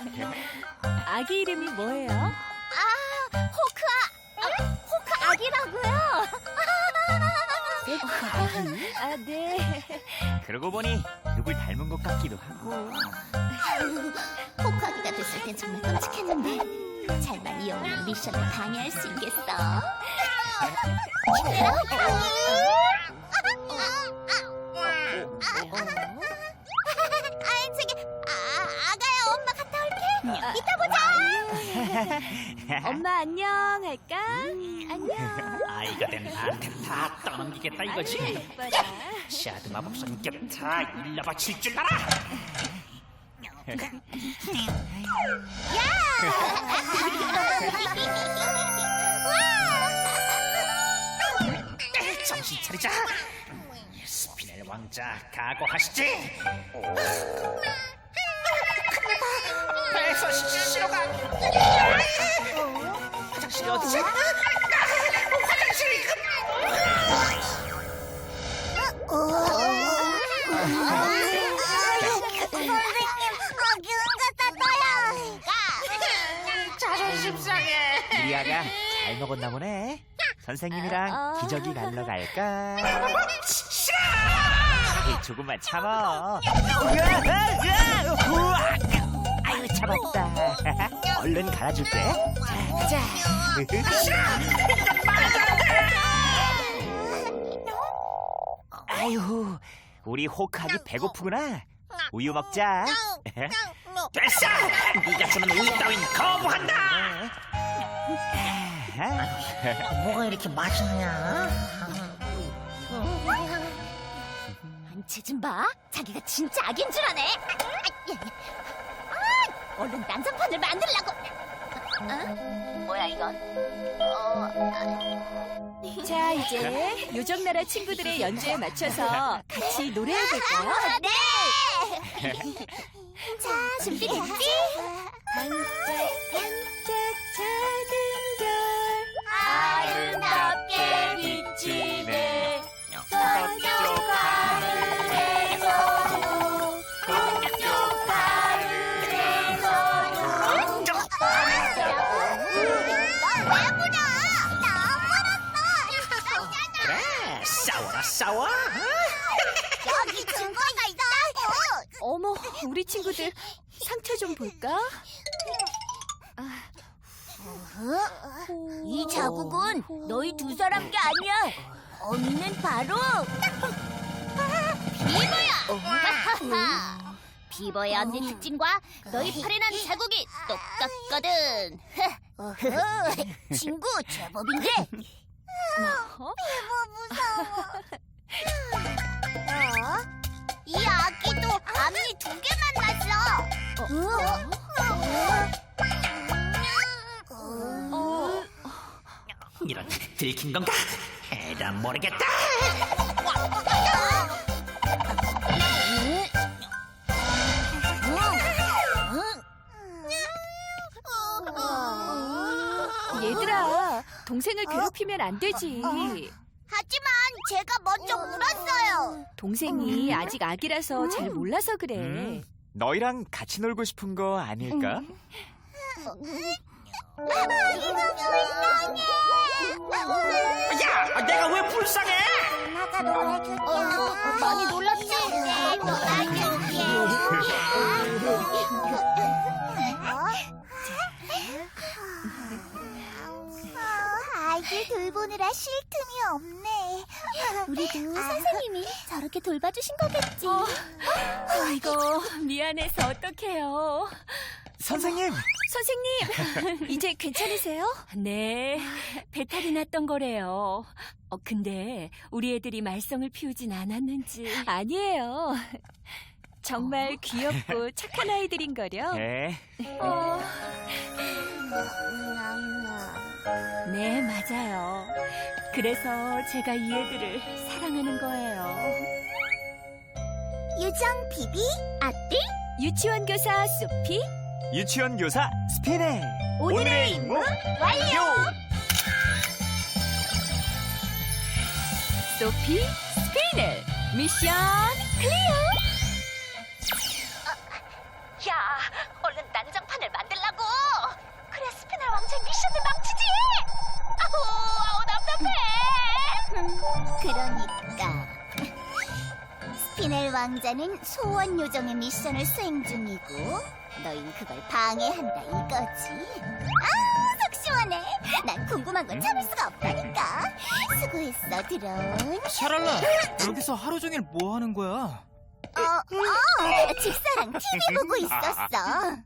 아기 이름이 뭐예요? 아, 호크아, 아, 호크 아기라고요? 아, 네. 그러고 보니 누굴 닮은 것 같기도 하고. 호크 아기가 됐을 땐 정말 끔찍했는데 잘만 이어오면 미션을 방해할 수 있겠어. 힘내라, 호크 아이, 이따 보자. 엄마 안녕 할까? 안녕. 아이가 된 나한테 다 떠넘기겠다 이거지. 예뻐라. 샤드 마법사님 곁다 일러 바칠 줄 알아. 정신 차리자. 스피넬 왕자 각오하시지. 배 에서 실어가. 화장실이 어디지? 화장실이 선생님, 아기 응가 땄어요. 자존심 상해. 우리 아가 잘 먹었나 보네. 선생님이랑 아, 어. 기저귀 갈러 갈까? 조금만 참아. 우와! 아유 잡았다. 얼른 갈아줄게. 자, 가자. 아유, 우리 호크하기 배고프구나. 우유 먹자. 됐어. 네가 주는 우유 따윈 거부한다. 뭐가 이렇게 맛있냐? 쟤좀 봐. 자기가 진짜 악인 줄 아네. 아, 얼른 난장판을 만들라고. 어? 뭐야 이건? 어, 자, 이제 요정나라 친구들의 연주에 맞춰서 같이 노래해 볼까요? 아, 네. 자, 준비됐지? 싸워라 싸워. 여기 증거가 있다고. 어머, 우리 친구들 상처 좀 볼까? 이 자국은 너희 두 사람 게 아니야. 범인은 바로 비버야. 비버의 언니 특징과 너희 팔에 난 자국이 똑같거든. 친구 제법인데. 어? 어? 이런 들킨 건가? 에라 모르겠다. 얘들아, 동생을 괴롭히면 안 되지. 하지만 제가 먼저 울었어요. 동생이 아직 아기라서 잘 몰라서 그래. 음, 너희랑 같이 놀고 싶은 거 아닐까? 야, 내가 왜 불쌍해? 엄마가 놀아줄게. 어, 많이 놀랐지? 네, 놀아줄게. 아이들 돌보느라 쉴 틈이 없네. 우리도 선생님이 저렇게 돌봐주신 거겠지. 아이고, 미안해서 어떡해요. 선생님, 선생님, 이제 괜찮으세요? 네, 배탈이 났던 거래요. 어, 근데 우리 애들이 말썽을 피우진 않았는지. 아니에요. 정말 귀엽고 착한 아이들인걸요. 네. 어, 네, 맞아요. 그래서 제가 이 애들을 사랑하는 거예요. 유정 비비 아띠 유치원 교사 소피, 유치원 교사 스피넬. 오늘의 임무 완료. 소피, 스피넬, 미션 클리어! 피넬 왕자는 소원 요정의 미션을 수행 중이고 너흰 그걸 방해한다 이거지. 아, 속 시원해. 난 궁금한 건 참을 수가 없다니까. 수고했어, 드론. 샤랄라, 여기서 하루 종일 뭐 하는 거야? 어, 어, 집사랑 TV 보고 있었어.